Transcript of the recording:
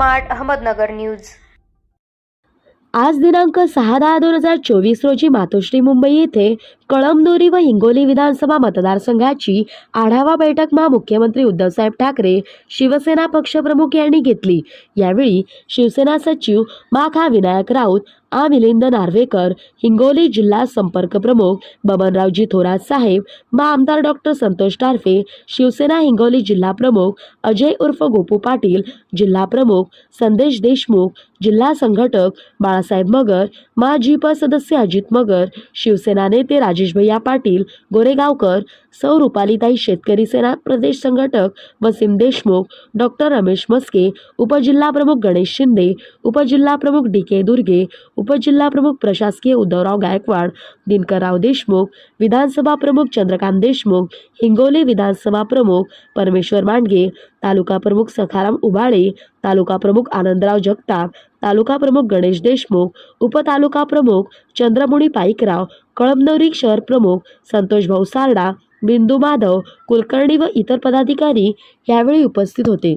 Smart Ahmednagar news. आज दिनांक सहा दहा दोन हजार चोवीस रोजी मातोश्री मुंबई येथे कळमनुरी व हिंगोली विधानसभा मतदारसंघाची आढावा बैठक मा मुख्यमंत्री उद्धवसाहेब ठाकरे शिवसेना पक्षप्रमुख यांनी घेतली. यावेळी शिवसेना सचिव मा खा विनायक राऊत आ मिलिंद नार्वेकर हिंगोली जिल्हा संपर्क प्रमुख बबनरावजी थोरात साहेब मा आमदार डॉक्टर संतोष टारफे शिवसेना हिंगोली जिल्हा प्रमुख अजय उर्फ गोपू पाटील जिल्हा प्रमुख संदेश देशमुख जिल्हा संघटक बाळासाहेब मगर मा जीप सदस्य अजित मगर शिवसेना नेते राजेश भैया पाटील गोरेगावकर सौ रुपालीताई शेतकरी सेना प्रदेश संघटक वसीम देशमुख डॉक्टर रमेश मस्के उपजिल्हा प्रमुख गणेश शिंदे उपजिल्हा प्रमुख डी के दुर्गे उपजिल्हा प्रमुख प्रशासकीय उद्धवराव गायकवाड दिनकरराव देशमुख विधानसभा प्रमुख चंद्रकांत देशमुख हिंगोली विधानसभा प्रमुख परमेश्वर मांडगे तालुका प्रमुख सखाराम उबाळे तालुका प्रमुख आनंदराव जगताप तालुका प्रमुख गणेश देशमुख उपतालुका प्रमुख चंद्रमुणी पाईकराव कळमनौरी शहर प्रमुख संतोष भाऊ सारडा बिंदू माधव कुलकर्णी व इतर पदाधिकारी यावेळी उपस्थित होते.